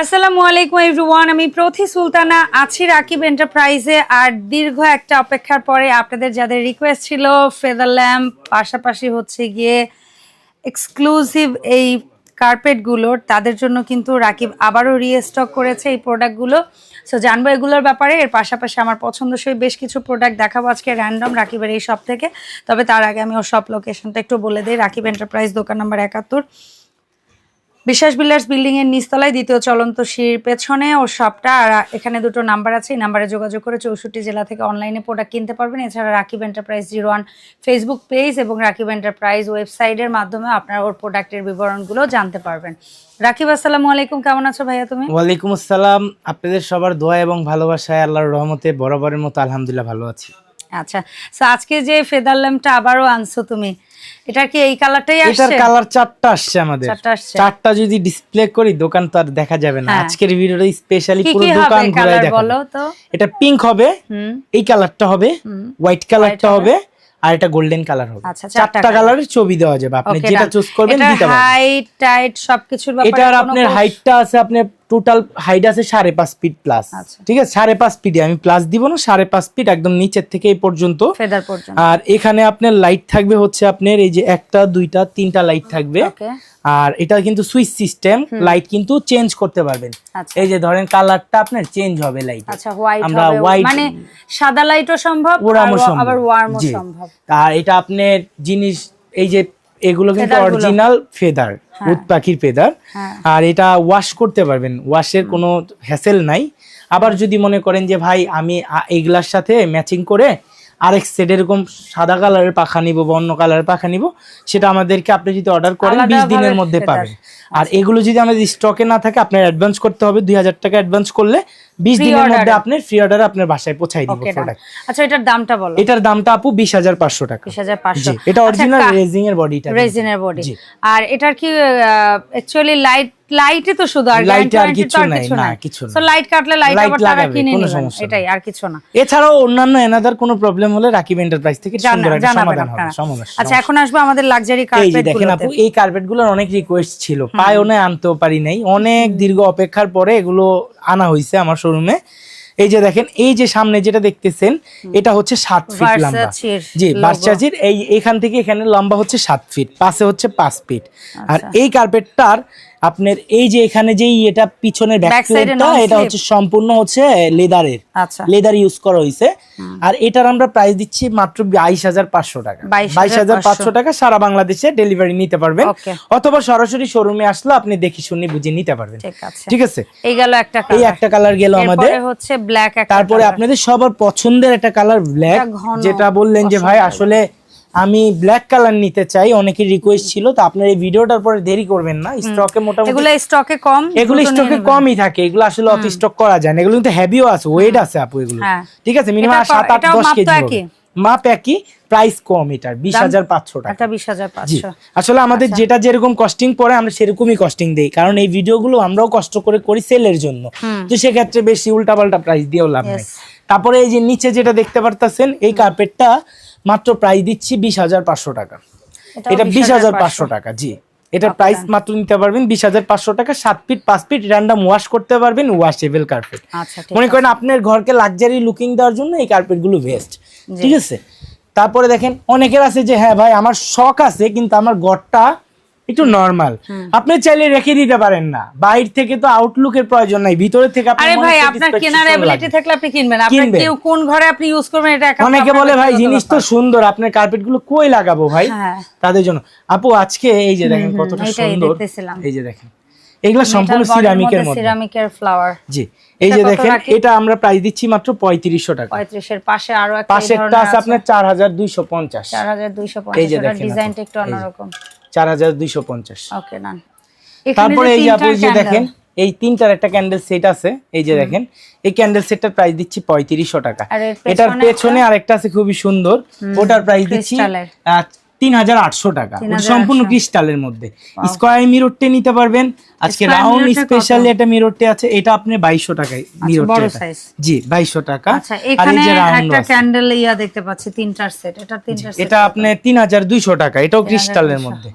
আসসালামু আলাইকুম এভরিওয়ান আমি প্রথি সুলতানা আছি রাকিব এন্টারপ্রাইজে, আর দীর্ঘ একটা অপেক্ষার পরে আপনাদের যাদের রিকোয়েস্ট ছিল ফেদার ল্যাম্প পাশাপাশি হচ্ছে গিয়ে এক্সক্লুসিভ এই কার্পেটগুলোর তাদের জন্য কিন্তু রাকিব আবারও রিস্টক করেছে এই প্রোডাক্টগুলো সো জানব এগুলোর ব্যাপারে। এর পাশাপাশি আমার পছন্দসই বেশ কিছু প্রোডাক্ট দেখাবো আজকে র্যান্ডম রাকিবের এই শপ থেকে। তবে তার আগে আমি ওর শপ লোকেশনটা একটু বলে দিই। রাকিব এন্টারপ্রাইজ দোকান নম্বর একাত্তর। বিশ্বাস বিল্ডার্স বিল্ডিং এর নিচতলায় দ্বিতীয় চলন্ত সিঁড়ির পেছনে ও শপটা আর এখানে দুটো নাম্বার আছে। এই নাম্বারে যোগাযোগ করে চৌষট্টি জেলা থেকে অনলাইনে প্রোডাক্ট কিনতে পারবেন। এছাড়া Rakib enterprise zero one Facebook page এবং রাকিব এন্টারপ্রাইজ ওয়েবসাইটের মাধ্যমে আপনারা ওর প্রোডাক্টের বিবরণগুলো জানতে পারবেন। রাকিব আসসালামু আলাইকুম। কেমন আছো ভাইয়া তুমি? ওয়ালাইকুম আসসালাম। আপনাদের সবার দোয়া এবং ভালোবাসায় আল্লাহর রহমতে বরাবরের মতো আলহামদুলিল্লাহ ভালো আছি। আচ্ছা সো আজকে যে ফেদার ল্যাম্পটা আবারও আনছো তুমি এটা কি এই কালারটাই এটার কালার চারটা আসছে আমাদের। চারটা আসছে। যদি ডিসপ্লে করি দোকান তো আর দেখা যাবে না। হ্যাঁ। আজকের ভিডিওটা স্পেশালি পুরো দোকান ঘুরাই দেখাবো। বলো তো? এটা পিঙ্ক হবে এই কালারটা হবে হুম। হোয়াইট কালারটা হবে। আর এটা গোল্ডেন কালার হবে। আচ্ছা, চারটা কালারের ছবি দেওয়া যাবে। আপনি যেটা চুজ করবেন দিতে পারবেন। হাইট টাইট সবকিছুর ব্যাপারে এটার আপনার হাইটটা আছে আপনার টোটাল হাইট আছে সাড়ে পাঁচ ফিট প্লাস আচ্ছা। ঠিক আছে? সাড়ে পাঁচ ফিটে আমি প্লাস দিব না সাড়ে পাঁচ ফিট একদম নিচের থেকে এই পর্যন্ত। আর এখানে আপনার লাইট থাকবে হচ্ছে আপনার এই যে একটা দুইটা তিনটা লাইট থাকবে। আর এটা কিন্তু সুইচ সিস্টেম লাইট কিন্তু চেঞ্জ করতে পারবেন। আচ্ছা। এই যে ধরেন কালারটা আপনার চেঞ্জ হবে লাইট আচ্ছা হোয়াইট আমরা হবে। মানে সাদা লাইটও সম্ভব আর- আবার ওয়ার্মও সম্ভব। আর এটা আপনার জিনিস এই যে এগুলো কিন্তু অরিজিনাল ফেদার উট পাখির ফেদার হ্যাঁ। আর এটা ওয়াশ করতে পারবেন ওয়াশের কোনো হ্যাসেল নাই। আবার যদি মনে করেন যে ভাই আমি এগুলার সাথে ম্যাচিং করে আরেক সেট এরকম সাদা কালারের পাখা নিব বা অন্য কালারের পাখা নিব সেটা আমাদেরকে আপনি যদি অর্ডার করেন বিশ দিনের মধ্যে পাবেন। আর এগুলো যদি আমাদের স্টকে না থাকে আপনার অ্যাডভান্স করতে হবে দুই হাজার টাকা অ্যাডভান্স করলে বিশ দিনের মধ্যে। আপনার ফ্রি অর্ডার আপনার বাসায় পৌঁছাই দিব প্রোডাক্ট আচ্ছা এটার দামটা বলো। এটার দামটা আপু বিশ হাজার পাঁচশো টাকা। বিশ হাজার পাঁচশো। এটা অরিজিনাল রেজিং এর বডিটা রেজিনের বডি আর এটার কি অ্যাকচুয়ালি লাইট লাইটে তো শুধু আর Light আর কিছু নাই, না, কিছু না। লাইট কাটলে লাইট আবার লাগাবে, কিনে নেবেন এটাই আর কিছু না। এছাড়াও অন্যান্য এনাদার কোনো প্রবলেম হলে রাকিব এন্টারপ্রাইজ থেকে সুন্দর একটা সমাধান হবে সমস্যা আচ্ছা এখন আসব আমাদের লাক্সারি এই দেখেন আপু এই কার্পেটগুলোর অনেক রিকোয়েস্ট ছিল পায়ে ওনে আনতেও পারি নাই। অনেক দীর্ঘ অপেক্ষার পরে এগুলো আনা হয়েছে আমার শোরুমে এই যে দেখেন এই যে সামনে যেটা দেখতেছেন এটা হচ্ছে সাত ফিট লম্বা। জি বাচ্চাজির এই এখান থেকে এখানে লম্বা হচ্ছে সাত ফিট পাশে হচ্ছে পাঁচ ফিট আর আচ্ছা। এই কার্পেটটার আপনার এই যে এখানে যে এটা পিছনের ব্যাক Back side এ প্লেটটা non এটা হচ্ছে সম্পূর্ণ হচ্ছে লেদারের। আচ্ছা। লেদার ইউজ করা হয়েছে আর এটার আমরা প্রাইস দিচ্ছি মাত্র বাইশ হাজার পাঁচশো টাকা। 22,500 বাইশ হাজার পাঁচশো টাকা সারা বাংলাদেশে ডেলিভারি নিতে পারবেন। অথবা সরাসরি শোরুমে আসলে আপনি দেখে শুনে বুঝে নিতে পারবেন। ঠিক আছে। এই গেল একটা এই কালার একটা কালার গেল আমাদের। এরপরে হচ্ছে ব্ল্যাক একটা তারপরে আপনাদের সবার পছন্দের একটা কালার ব্ল্যাক যেটা বললেন যে ভাই আসলে আমি ব্ল্যাক কালার নিতে চাই অনেকের রিকোয়েস্ট ছিল তো আপনার এই ভিডিওটার পরে দেরি করবেন না। স্টকে মোটামুটি এগুলো স্টকে কম এগুলো স্টকে কমই থাকে এগুলো আসলে অত স্টক করা যায় না এগুলো কিন্তু হেভিও আছে ওয়েট আছে আপু এগুলো। হ্যাঁ। ঠিক আছে মিনিমাম এটা ক- সাত আট এটাও দশ মাপ তো কেজি একই? মাপ একই প্রাইস কম এটার বিশ হাজার পাঁচশো টাকা। বিশ হাজার পাঁচশো। আসলে আমাদের আচ্ছা। যেটা যেরকম কস্টিং পড়ে আমরা সেরকমই কস্টিং দেই কারণ এই ভিডিওগুলো আমরাও কষ্ট করে করি সেলের জন্য। তো সেক্ষেত্রে বেশি উল্টাপাল্টা প্রাইস দিয়েও লাভ নেই। তারপরে এই যে নিচে যেটা দেখতে পারতেছেন এই কার্পেটটা মাত্র প্রাইস দিচ্ছি বিশ হাজার পাঁচশো টাকা। এটা বিশ হাজার পাঁচশো টাকা জি। এটা প্রাইস মাত্র নিতে পারবেন বিশ হাজার পাঁচশো টাকা সাত ফিট পাঁচ ফিট র্যান্ডাম ওয়াশ করতে পারবেন ওয়াশেবল কার্পেট আচ্ছা মনে করেন আপনার ঘরকে লাক্সারি লুকিং দেওয়ার জন্য এই কার্পেটগুলো বেস্ট ঠিক আছে? তারপরে দেখেন অনেকের আছে যে হ্যাঁ ভাই আমার শখ আছে কিন্তু আমার ঘরটা একটু নর্মাল আপনি চাইলে রেখে দিতে পারেন না। বাইরে থেকে তো আউটলুকের প্রয়োজন নাই ভিতরে থেকে আরে ভাই আপনার কেনার এবিলিটি থাকলে আপনি কিনবেন। আপনার কেউ কোন ঘরে আপনি ইউজ করবেন এটা একান্ত অনেকে বলে ভাই জিনিস তো সুন্দর আপনার কার্পেটগুলো কই লাগাবো ভাই? হ্যাঁ। তাদের জন্য। আপু আজকে এই যে দেখেন কতটা সুন্দর। এই যে দেখেন। এগুলো সম্পূর্ণ সিরামিকের মধ্যে সিরামিকের ফ্লাওয়ার জি। এই যে দেখেন এটা আমরা প্রাইস দিচ্ছি মাত্র পঁয়ত্রিশশো টাকা। পঁয়ত্রিশের পাশে আরও একটা পাশেরটা ধরনের আছে আপনার চার হাজার দুইশো পঞ্চাশ। চার হাজার দুইশো এই যে দেখেন ডিজাইনটা একটু অন্যরকম। চার হাজার দুইশো পঞ্চাশ। ওকে ডান তারপরে এই আপনি আপু যে দেখেন এই তিনটার একটা ক্যান্ডেল সেট আছে এই যে দেখেন এই ক্যান্ডেল সেটটার প্রাইস দিচ্ছি পঁয়ত্রিশশো টাকা। এটার পেছনে আরেকটা আছে খুবই সুন্দর ওটার প্রাইস দিচ্ছি তিন হাজার আটশো টাকা। সম্পূর্ণ ক্রিস্টালের মধ্যে। স্কোয়ার মিররটে নিতে পারবেন। আজকে রাউন্ড? স্পেশালি একটা মিররটে আছে। এটা আপনি বাইশশো টাকায় মিররটে এটা। জি বাইশশো টাকা। আচ্ছা আর এই যে রাউন্ড একটা ক্যান্ডেল ইয়া দেখতে পাচ্ছি তিনটার সেট এটা তিনটার সেট এটা আপনি তিন হাজার দুইশো টাকা। এটাও ক্রিস্টালের মধ্যে।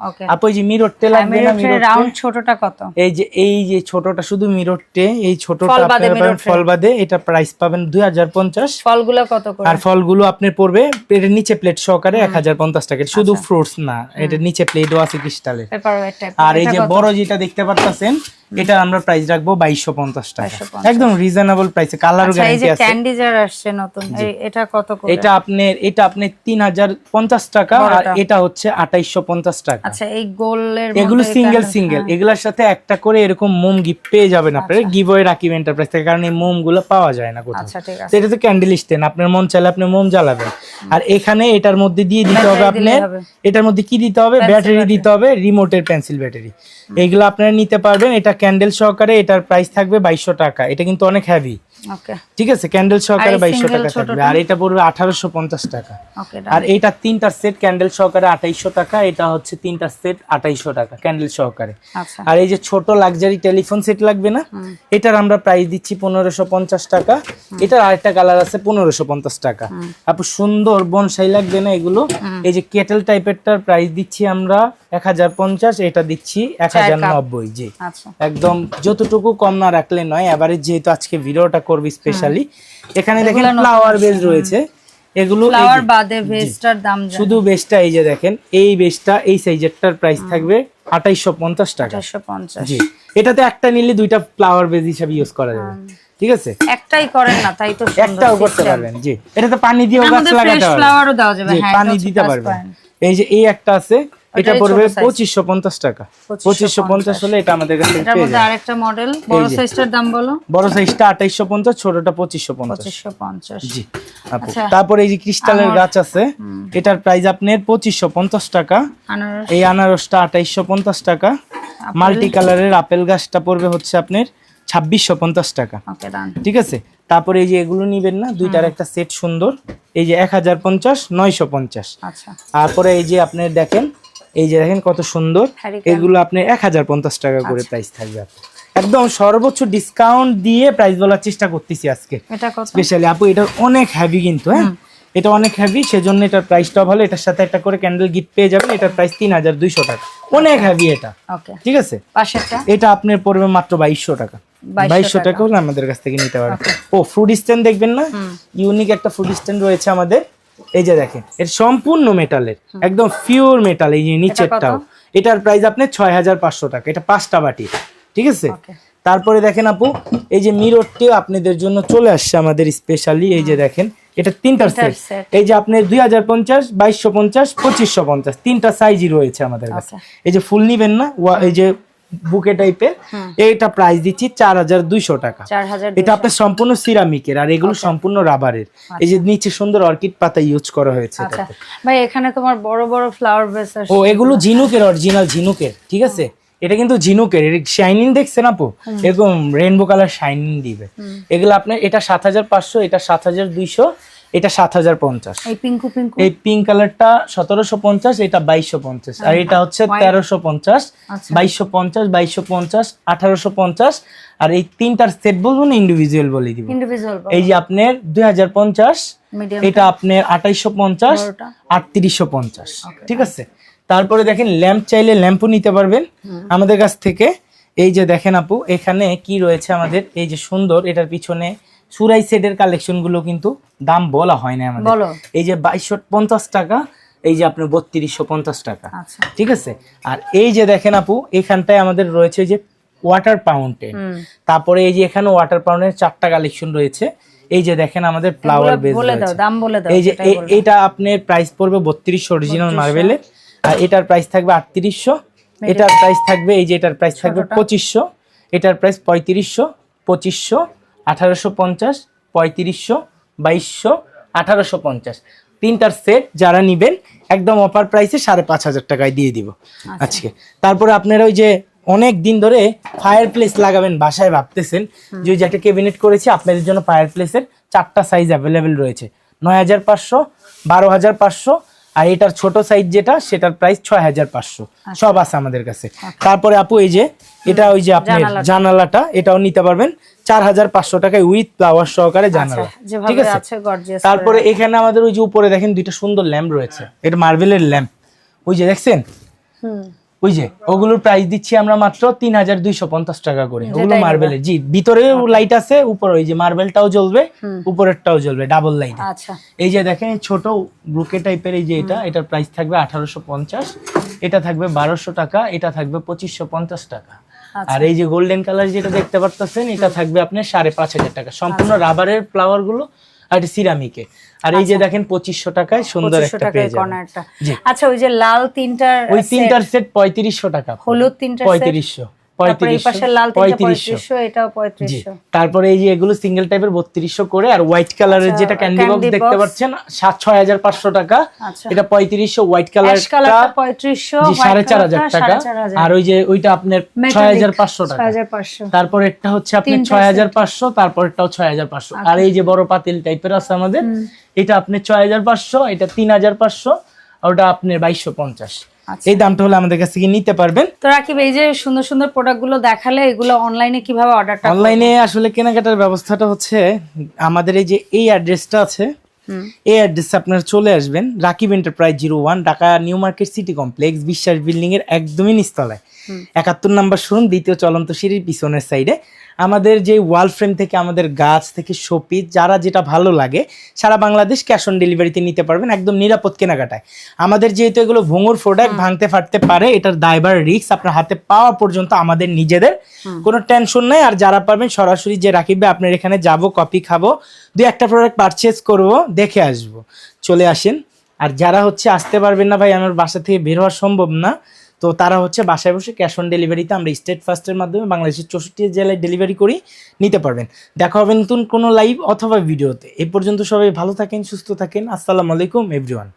যে মিররটে লাগবে না রাউন্ড ছোটটা কত? এই যে এই যে ছোটটা শুধু মিররটে এই ছোটটা আপনারা ফল বাদে। এটা প্রাইস পাবেন দুই হাজার পঞ্চাশ। ফলগুলো কত করে? আর ফলগুলো আপনার পড়বে এর নিচে প্লেট সহকারে এক হাজার পঞ্চাশ টাকা। শুধু ফ্রুটস না এটা নিচে প্লেটও আছে ক্রিস্টালের আর এই যে বড় যেটা দেখতে পারতেছেন এটা আমরা প্রাইস রাখব বাইশশো পঞ্চাশ টাকা। একদম রিজনেবল প্রাইসে কালারও আচ্ছা এই যে গ্যারান্টি আছে। ক্যান্ডি জার আসছে নতুন এটা কত করে? এটা আপনার এটা আপনি টাকা আর এটা হচ্ছে আঠাইশশো পঞ্চাশ টাকা। আচ্ছা এই এগুলো সিঙ্গেল সিঙ্গেল হ্যাঁ। এগুলোর সাথে একটা করে এরকম মোম গিফট পেয়ে যাবেন আপনারা গিভওয়ে রাকিব এন্টারপ্রাইজ থেকে কারণ এই মোমগুলো পাওয়া যায় না কোথাও। আচ্ছা ঠিক আছে। এটা তো ক্যান্ডেল স্ট্যান্ড আপনার মন চাইলে আপনি মোম জ্বালাবেন। আর এখানে এটার মধ্যে দিয়ে দিতে হবে আপনার এটার মধ্যে কি দিতে হবে? ব্যাটারি দিতে হবে রিমোটের পেন্সিল ব্যাটারি এগুলো আপনারা নিতে পারবেন এটা ক্যান্ডেল সহকারে এটার প্রাইস থাকবে বাইশশো টাকা। এটা কিন্তু অনেক ওকে ঠিক আছে ক্যান্ডেল সহকারে বাইশশো টাকা থাকবে। আর এটা পড়বে আঠারোশো পঞ্চাশ টাকা। আর এইটা তিনটা সেট ক্যান্ডেল সহকারে আঠাইশশো টাকা এটা হচ্ছে তিনটা সেট আঠাইশশো টাকা ক্যান্ডেল সহকারে। আচ্ছা। আর এই যে ছোট লাক্সারি টেলিফোন সেট লাগবে না এটার আমরা প্রাইস দিচ্ছি পনেরোশো পঞ্চাশ টাকা। এটার আরেকটা কালার আছে পনেরোশো পঞ্চাশ টাকা। আপু সুন্দর বনসাই লাগবে না এগুলো? এই যে কেটেল টাইপেরটার প্রাইস দিচ্ছি আমরা এক হাজার পঞ্চাশ এটা দিচ্ছি এক হাজার নব্বই জি। আচ্ছা। একদম যতটুকু কম না রাখলে নয় এবারে যেহেতু আজকে ভিডিওটা করবি স্পেশালি এখানে দেখেন ফ্লাওয়ার বেজ রয়েছে। এগুলো ফ্লাওয়ার বাদে ভেস্টার দাম শুধু বেসটা এই যে দেখেন এই বেসটা এই সাইজেরটার প্রাইস থাকবে আঠাইশো পঞ্চাশ টাকা। চারশো পঞ্চাশ। জি। এটাতে একটা নিলে দুইটা ফ্লাওয়ার বেজ হিসাবে ইউজ করা যাবে। ঠিক আছে? একটাও করেন না তাই তো সুন্দর একটাও করতে। পারবেন জি। এটাতে পানি দিয়েও গাছ লাগাতে ফ্রেশ পারবেন। ফ্লাওয়ারও দেওয়া যাবে। হ্যাঁ পানি দিতে পারবেন। এই যে এই একটা আছে এটা পড়বে ছোট size। পঁচিশশো পঞ্চাশ টাকা। 2550 পঁচিশশো পঞ্চাশ হলে এটা আমাদের কাছে পেয়ে যাবেন আরেকটা মডেল বড় সাইজটার দাম বলো। বড় সাইজটা আঠাইশো পঞ্চাশ ছোটটা জি আচ্ছা। তারপরে এই যে ক্রিস্টালের গাছ আছে এটার প্রাইস আপনার পঁচিশশো পঞ্চাশ টাকা। এই আনারসটা আঠাইশশো পঞ্চাশ টাকা। মাল্টি কালারের আপেল গাছটা পড়বে হচ্ছে আপনার ছাব্বিশশো পঞ্চাশ টাকা। ঠিক আছে? তারপরে এই যে এগুলো নিবেন না দুইটার একটা সেট সুন্দর। এই যে এক হাজার পঞ্চাশ নয়শো পঞ্চাশ। আচ্ছা। তারপরে এই যে আপনি দেখেন এই যে দেখেন কত সুন্দর। এগুলো আপনি এক হাজার পঞ্চাশ টাকা করে প্রাইস থাকবে আপনার। একদম সর্বোচ্চ ডিসকাউন্ট দিয়ে প্রাইস বলার চেষ্টা করতেছি আজকে। স্পেশালি আপু এটা অনেক হেভি কিন্তু হ্যাঁ? এটা অনেক হেভি সেজন্য এটার প্রাইসটা ভালো। এটার সাথে একটা করে ক্যান্ডেল গিফট পেয়ে যাবেন। এটার প্রাইস তিন হাজার দুইশো টাকা। অনেক হেভি এটা। ঠিক আছে? এটা আপনার পড়বে মাত্র বাইশশো টাকা। বাইশশো টাকা। হলে আমাদের কাছ থেকে নিতে পারেন ও ফুড স্ট্যান্ড দেখবেন না? ইউনিক একটা ফুড স্ট্যান্ড রয়েছে আমাদের। এই যে দেখেন এর সম্পূর্ণ মেটালের একদম পিওর মেটাল এই যে নিচেরটাও। এটার প্রাইস আপনার ছয় হাজার পাঁচশো টাকা এটা পাঁচটা বাটি ঠিক আছে? তারপরে দেখেন আপু এই যে মিররটিও আপনাদের জন্য চলে আসছে আমাদের স্পেশালি এই যে দেখেন এটা তিনটা সেট এই যে আপনার দুই হাজার পঞ্চাশ বাইশশো পঞ্চাশ পঁচিশশো পঞ্চাশ তিনটা সাইজই রয়েছে আমাদের কাছে। এই যে ফুল নিবেন না এই যে বুকে টাইপের এইটা প্রাইস দিচ্ছি চার হাজার দুইশো টাকা। এটা আপনার সম্পূর্ণ সিরামিকের আর এগুলো সম্পূর্ণ রাবারের এই যে নিচে সুন্দর অর্কিড পাতা ইউজ করা হয়েছে আচ্ছা। ভাই এখানে তোমার বড় বড় ফ্লাওয়ার বেস ও এগুলো ঝিনুকের অরিজিনাল ঝিনুকের ঠিক আছে? এটা কিন্তু ঝিনুকের শাইনিং দেখছেন আপু? এরকম রেনবো কালার শাইনিং দিবে। এগুলো আপনার এটা সাত হাজার পাঁচশো এটা সাত হাজার দুইশো এটা সাত হাজার পঞ্চাশ। এই পিঙ্কু কালারটা সতেরোশো পঞ্চাশ এটা বাইশশো পঞ্চাশ। আর এটা হচ্ছে তেরোশো পঞ্চাশ আচ্ছা। বাইশশো পঞ্চাশ বাইশশো পঞ্চাশ আঠারোশো পঞ্চাশ। আর এই তিনটার সেট বলব না ইন্ডিভিজুয়াল বলে দিব। এই যে আপনার দুই হাজার পঞ্চাশ এটা আপনার আঠাইশো পঞ্চাশ আটত্রিশশো পঞ্চাশ। ঠিক আছে? তারপরে দেখেন ল্যাম্প চাইলে ল্যাম্পও নিতে পারবেন। আমাদের কাছ থেকে এই যে দেখেন আপু এখানে কি রয়েছে আমাদের? এই যে সুন্দর এটার পিছনে সুরাই সেটের কালেকশনগুলো কিন্তু দাম বলা হয় না আমাদের। এই যে বাইশশো পঞ্চাশ টাকা এই যে আপনার বত্রিশশো পঞ্চাশ টাকা। আচ্ছা। ঠিক আছে? আর এই যে দেখেন আপু এখানটায় আমাদের রয়েছে যে ওয়াটার ফাউন্টেন হুম। তারপরে এই যে এখানে ওয়াটার পাউন্ডের চারটা কালেকশন রয়েছে। এই যে দেখেন আমাদের ফ্লাওয়ার বেস দাম এই যে এটা আপনার প্রাইস পড়বে বত্রিশশো অরিজিনাল মার্বেলের আর এটার প্রাইস থাকবে আটত্রিশশো। এটার প্রাইস থাকবে এই যে এটার প্রাইস থাকবে পঁচিশশো। এটার প্রাইস পঁয়ত্রিশশো পঁচিশশো। আঠারোশো পঞ্চাশ পঁয়ত্রিশশো বাইশশো আঠারোশো পঞ্চাশ। তিনটার সেট যারা নিবেন একদম অফার প্রাইসে সাড়ে পাঁচ হাজার টাকায় দিয়ে দিব আজকে। তারপরে আপনারা ওই যে অনেক দিন ধরে ফায়ার প্লেস লাগাবেন বাসায় ভাবতেছেন যে ওই যে একটা ক্যাবিনেট করেছি আপনাদের জন্য ফায়ার প্লেসের চারটা সাইজ অ্যাভেলেবেল রয়েছে। নয় হাজার পাঁচশো বারো হাজার পাঁচশো আর এটার ছোট সাইজ যেটা সেটার প্রাইস ছয় হাজার পাঁচশো সব আছে আমাদের কাছে। তারপরে আপু এই যে এটা ওই যে আপনি জানালাটা। এটাও নিতে পারবেন। চার হাজার পাঁচশো টাকায় উইথ ফ্লাওয়ার সহকারে জানালা। ঠিক আচ্ছা, আছে তারপরে এখানে আমাদের ওই যে উপরে দেখেন দুইটা সুন্দর ল্যাম্প রয়েছে। এটা মার্বেলের ল্যাম্প ওই যে দেখছেন? ওই যে ওগুলোর প্রাইস দিচ্ছি আমরা মাত্র তিন হাজার দুইশো পঞ্চাশ টাকা করে। ওগুলো মার্বেলের জি ভিতরেও লাইট আছে উপরে ওই যে মার্বেলটাও জ্বলবে উপরেরটাও জ্বলবে ডাবল লাইট আচ্ছা। এই যে দেখেন ছোট ব্রুকে টাইপের এই যে এটা এটার প্রাইস থাকবে আঠারোশো পঞ্চাশ এটা থাকবে বারোশো টাকা এটা থাকবে পঁচিশশো পঞ্চাশ টাকা। আচ্ছা। আর এই যে গোল্ডেন কালার যেটা দেখতে পারতেছেন এটা থাকবে আপনার সাড়ে পাঁচ হাজার টাকা। সম্পূর্ণ আচ্ছা। রাবারের ফ্লাওয়ারগুলো আর এটা সিরামিকে। আর এই যে দেখেন পঁচিশশো টাকায় সুন্দর একটা টাকায় পেয়ে যাবেন। আচ্ছা ওই যে লাল তিনটার ওই তিনটার সেট পঁয়ত্রিশশো টাকা। হলুদ তিনটা পঁয়ত্রিশশো। তারপরে এই যে এগুলো সিঙ্গেল টাইপের বত্রিশশো করে আর হোয়াইট কালারের আচ্ছা, যেটা ক্যান্ডি বক্স দেখতে পাচ্ছেন সাত ছয় হাজার পাঁচশো টাকা। আচ্ছা। এটা পঁয়ত্রিশশো হোয়াইট পঁয়ত্রিশশো সাড়ে চার হাজার টাকা। আর ওই যে ওইটা আপনার ছয় হাজার পাঁচশো টাকা। তারপর একটা হচ্ছে আপনার ছয় হাজার পাঁচশো তারপরটাও ছয় হাজার পাঁচশো। আর এই যে বড় পাতিল টাইপের আছে আমাদের এটা আপনার ছয় হাজার পাঁচশো এটা তিন হাজার পাঁচশো ওটা আপনার বাইশশো পঞ্চাশ। আচ্ছা। এই দামটা হলে আমাদের কাছ থেকে নিতে পারবেন। তো রাকিব এই যে সুন্দর সুন্দর প্রোডাক্টগুলো দেখালে এগুলো অনলাইনে কীভাবে অর্ডারটা অনলাইনে আসলে কেনাকাটার ব্যবস্থাটা হচ্ছে আমাদের এই যে এই অ্যাড্রেসটা আছে এই অ্যাড্রেসে আপনারা চলে আসবেন Rakib enterprise zero one Dhaka New Market City Complex Biswas building এর একদমই নিচতলায়। একাত্তর নাম্বার শোরুম দ্বিতীয় চলন্ত সিঁড়ির পিছনের সাইডে। আমাদের যে ওয়াল ফ্রেম থেকে আমাদের গাছ থেকে শোপিস যারা যেটা ভালো লাগে সারা বাংলাদেশ ক্যাশ অন ডেলিভারিতে নিতে পারবেন একদম নিরাপদ কেনাকাটায়। আমাদের যেহেতু এগুলো ভোঙর প্রোডাক্ট ভাঙতে ফাটতে পারে এটার দায়বার রিস্ক আপনার হাতে পাওয়া পর্যন্ত আমাদের নিজেদের। কোনো টেনশন নাই আর যারা পারবেন সরাসরি যে রাখিবে আপনার এখানে যাব কপি খাব দুই একটা প্রোডাক্ট পারচেস করব দেখে আসব। চলে আসেন। আর যারা হচ্ছে আসতে পারবেন না ভাই আমার বাসা থেকে বের হওয়া সম্ভব না। তো তারা হচ্ছে বাসায় বসে ক্যাশ অন ডেলিভারিতে আমরা স্টেট ফার্স্টের মাধ্যমে বাংলাদেশের চৌষট্টি জেলায় ডেলিভারি করি, নিতে পারবেন। দেখা হবে নতুন কোনো লাইভ অথবা ভিডিওতে এ পর্যন্ত সবাই ভালো থাকেন, সুস্থ থাকেন। আসসালামু আলাইকুম এভরিওয়ান